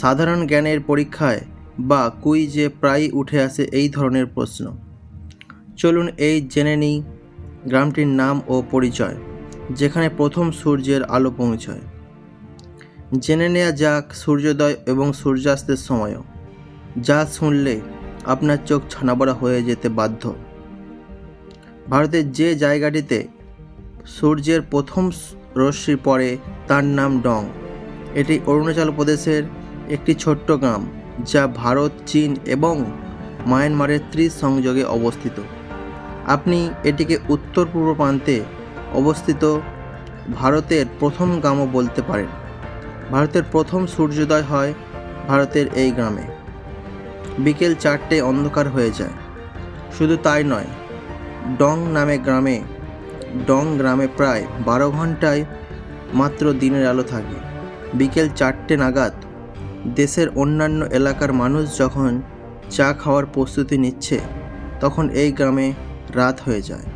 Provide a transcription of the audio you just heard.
সাধারণ জ্ঞানের পরীক্ষায় বা কুইজে প্রায়ই উঠে আসে এই ধরনের প্রশ্ন। চলুন এই জেনে নিই গ্রামটির নাম ও পরিচয়, যেখানে প্রথম সূর্যের আলো পৌঁছয়। জেনে নেওয়া যাক সূর্যোদয় এবং সূর্যাস্তের সময়ও। যা শুনলে আপনার চোখ ছানাবড়া হয়ে যেতে বাধ্য। ভারতের যে জায়গাটিতে সূর্যের প্রথম রশ্মি পড়ে তার নাম ডং। এটি অরুণাচল প্রদেশের একটি ছোট্ট গ্রাম যা ভারত, চীন এবং মায়ানমারের ত্রিসংযোগে অবস্থিত। আপনি এটিকে উত্তর পূর্ব প্রান্তে অবস্থিত ভারতের প্রথম গ্রামও বলতে পারেন। ভারতের প্রথম সূর্যোদয় হয় ভারতের এই গ্রামে। বিকেল চারটে অন্ধকার হয়ে যায়। শুধু তাই নয়, ডং নামে গ্রামে, ডং গ্রামে প্রায় বারো ঘন্টায় মাত্র দিনের আলো থাকে। বিকেল চারটে নাগাদ দেশের অন্যান্য এলাকার মানুষ যখন চা খাওয়ার প্রস্তুতি নিচ্ছে, তখন এই গ্রামে রাত হয়ে যায়।